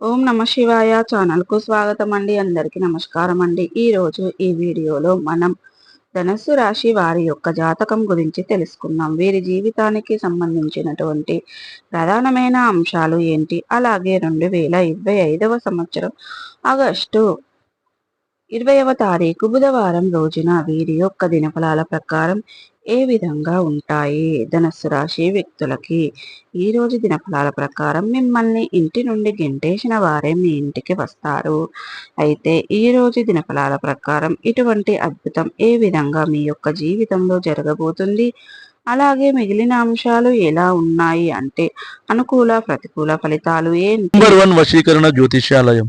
ఓం నమ శివాయ ఛానల్కు స్వాగతం అండి అందరికీ నమస్కారం అండి ఈరోజు ఈ వీడియోలో మనం ధనస్సు రాశి వారి యొక్క జాతకం గురించి తెలుసుకుందాం. వీరి జీవితానికి సంబంధించినటువంటి ప్రధానమైన అంశాలు ఏంటి? అలాగే రెండు వేల ఇరవై ఐదవ సంవత్సరం ఆగస్టు ఇరవైవ తారీఖు బుధవారం రోజున వీరి యొక్క దినఫలాల ప్రకారం ఏ విధంగా ఉంటాయి? ధనస్సు రాశి వ్యక్తులకి ఈ రోజు దినఫలాల ప్రకారం మిమ్మల్ని ఇంటి నుండి గెంటేసిన వారే మీ ఇంటికి వస్తారు. అయితే ఈ రోజు దినఫలాల ప్రకారం ఇటువంటి అద్భుతం ఏ విధంగా మీ యొక్క జీవితంలో జరగబోతుంది? అలాగే మిగిలిన అంశాలు ఎలా ఉన్నాయి? అంటే అనుకూల ప్రతికూల ఫలితాలు ఏంటి? వశీకరణ జ్యోతిష్యాలయం.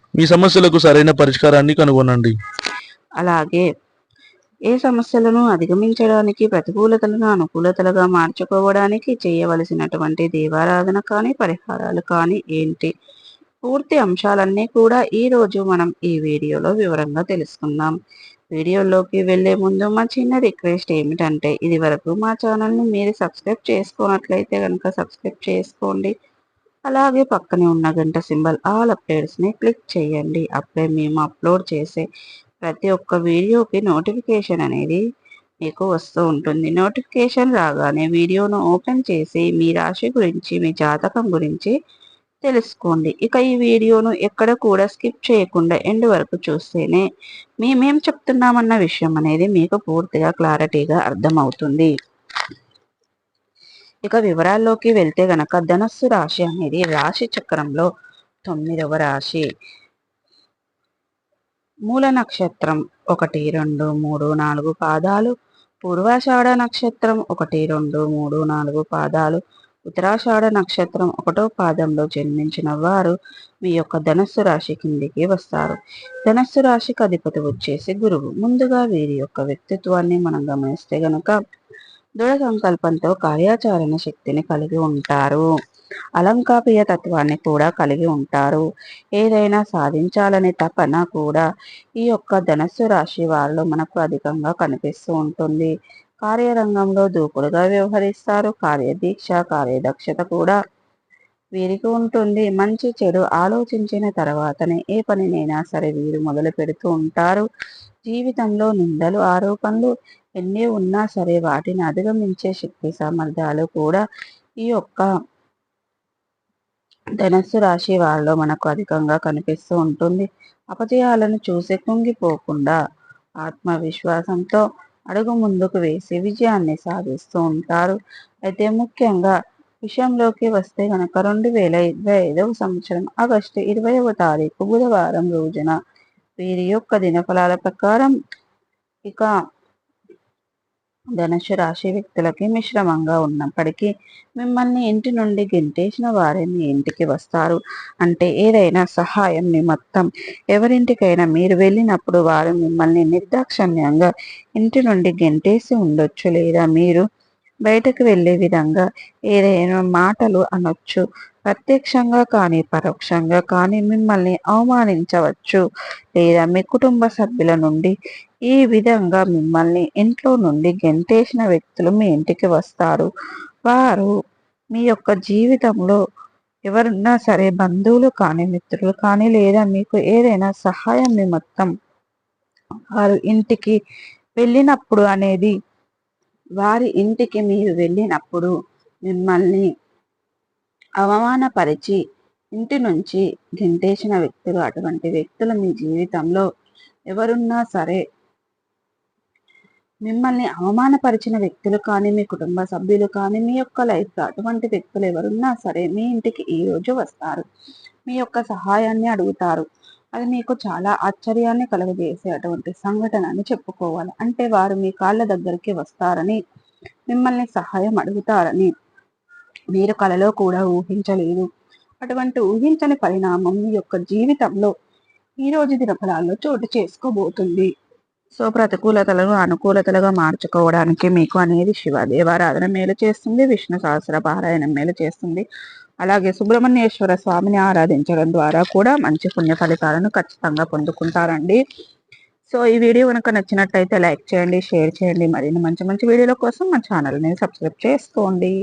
మీ సమస్యలకు సరైన పరిష్కారాన్ని కనుగొనండి. అలాగే. ఏ సమస్యలను అధిగమించడానికి ప్రతికూలతలను అనుకూలతలుగా మార్చుకోవడానికి చేయవలసినటువంటి దేవారాధన కానీ పరిహారాలు కానీ ఏంటి? పూర్తి అంశాలన్నీ కూడా ఈరోజు మనం ఈ వీడియోలో వివరంగా తెలుసుకుందాం. వీడియోలోకి వెళ్ళే ముందు మా చిన్న రిక్వెస్ట్ ఏమిటంటే ఇది వరకు మా ఛానల్ని మీరు సబ్స్క్రైబ్ చేసుకున్నట్లయితే కనుక సబ్స్క్రైబ్ చేసుకోండి. అలాగే పక్కనే ఉన్న గంట సింబల్ ఆల్ అప్డేట్స్ని క్లిక్ చేయండి. అప్పుడే మేము అప్లోడ్ చేసే ప్రతి ఒక్క వీడియోకి నోటిఫికేషన్ అనేది మీకు వస్తూ ఉంటుంది. నోటిఫికేషన్ రాగానే వీడియోను ఓపెన్ చేసి మీ రాశి గురించి మీ జాతకం గురించి తెలుసుకోండి. ఇక ఈ వీడియోను ఎక్కడ కూడా స్కిప్ చేయకుండా ఎండ్ వరకు చూస్తేనే మేమేం చెప్తున్నామన్న విషయం అనేది మీకు పూర్తిగా క్లారిటీగా అర్థమవుతుంది. ఇక వివరాల్లోకి వెళ్తే గనక ధనస్సు రాశి అనేది రాశి చక్రంలో తొమ్మిదవ రాశి. మూల నక్షత్రం ఒకటి రెండు మూడు నాలుగు పాదాలు. పూర్వాషాఢ నక్షత్రం ఒకటి రెండు మూడు నాలుగు పాదాలు. ఉత్తరాషాఢ నక్షత్రం ఒకటో పాదంలో జన్మించిన వారు మీ యొక్క ధనస్సు రాశి కిందికి వస్తారు. ధనస్సు రాశికి అధిపతి వచ్చేసి గురువు. ముందుగా వీరి యొక్క వ్యక్తిత్వాన్ని మనం గమనిస్తే గనక దృఢ సంకల్పంతో కార్యాచరణ శక్తిని కలిగి ఉంటారు. అలంకాపీయ తత్వాన్ని కూడా కలిగి ఉంటారు. ఏదైనా సాధించాలనే తపన కూడా ఈ యొక్క ధనస్సు రాశి వారిలో మనకు అధికంగా కనిపిస్తూ ఉంటుంది. కార్యరంగంలో దూకుడుగా వ్యవహరిస్తారు. కార్యదీక్ష కార్యదక్షత కూడా వీరికి ఉంటుంది మంచి చెడు ఆలోచించిన తర్వాతనే ఏ పనినైనా సరే వీరు మొదలు పెడుతూ ఉంటారు. జీవితంలో నిందలు ఆరోపణలు ఎన్ని ఉన్నా సరే వాటిని అధిగమించే శక్తి సామర్థ్యాలు కూడా ఈ యొక్క ధనస్సు రాశి వాళ్ళలో మనకు అధికంగా కనిపిస్తూ ఉంటుంది. అపజయాలను చూసి కుంగిపోకుండా ఆత్మవిశ్వాసంతో అడుగు ముందుకు వేసి విజయాన్ని సాధిస్తూ ఉంటారు. అయితే ముఖ్యంగా విషయంలోకి వస్తే గనక రెండు వేల ఇరవై ఐదవ సంవత్సరం ఆగస్టు ఇరవైవ తారీఖు బుధవారం రోజున వీరి యొక్క దినఫలాల ప్రకారం ఇక ధనుసు రాశి వ్యక్తులకి మిశ్రమంగా ఉన్నప్పటికీ మిమ్మల్ని ఇంటి నుండి గెంటేసిన వారే మీ ఇంటికి వస్తారు. అంటే ఏదైనా సహాయం నిమిత్తం ఎవరింటికైనా మీరు వెళ్ళినప్పుడు వారు మిమ్మల్ని నిర్దాక్షణ్యంగా ఇంటి నుండి గెంటేసి ఉండొచ్చు లేదా మీరు బయటకు వెళ్ళే విధంగా ఏదైనా మాటలు అనొచ్చు. ప్రత్యక్షంగా కానీ పరోక్షంగా కానీ మిమ్మల్ని అవమానించవచ్చు. లేదా మీ కుటుంబ సభ్యుల నుండి ఈ విధంగా మిమ్మల్ని ఇంట్లో నుండి గెంటేసిన వ్యక్తులు మీ ఇంటికి వస్తారు. వారు మీ యొక్క జీవితంలో ఎవరున్నా సరే బంధువులు కానీ మిత్రులు కానీ లేదా మీకు ఏదైనా సహాయం నిమిత్తం వారు ఇంటికి వెళ్ళినప్పుడు అనేది వారి ఇంటికి మీరు వెళ్ళినప్పుడు మిమ్మల్ని అవమానపరిచి ఇంటి నుంచి గింటేసిన వ్యక్తులు అటువంటి వ్యక్తులు మీ జీవితంలో ఎవరున్నా సరే మిమ్మల్ని అవమానపరిచిన వ్యక్తులు కానీ మీ కుటుంబ సభ్యులు కానీ మీ యొక్క లైఫ్లో అటువంటి వ్యక్తులు ఎవరున్నా సరే మీ ఇంటికి ఈరోజు వస్తారు. మీ యొక్క సహాయాన్ని అడుగుతారు. అది మీకు చాలా ఆశ్చర్యాన్ని కలుగజేసే అటువంటి సంఘటన అని చెప్పుకోవాలి. అంటే వారు మీ కాళ్ళ దగ్గరికి వస్తారని మిమ్మల్ని సహాయం అడుగుతారని. మీరు కలలో కూడా ఊహించలేదు. అటువంటి ఊహించని పరిణామం మీ యొక్క జీవితంలో ఈ రోజు దినఫలాల్లో చోటు చేసుకోబోతుంది. సో ప్రతికూలతలను అనుకూలతలుగా మార్చుకోవడానికి మీకు అనేది శివ దేవారాధన మేలు చేస్తుంది విష్ణు సహస్ర పారాయణం మేలు చేస్తుంది. అలాగే సుబ్రహ్మణ్యేశ్వర స్వామిని ఆరాధించడం ద్వారా కూడా మంచి పుణ్య ఫలితాలను ఖచ్చితంగా పొందుకుంటారండి. సో ఈ వీడియో కనుక నచ్చినట్టయితే లైక్ చేయండి షేర్ చేయండి. మరిన్ని మంచి మంచి వీడియోల కోసం మా ఛానల్ని సబ్స్క్రైబ్ చేసుకోండి.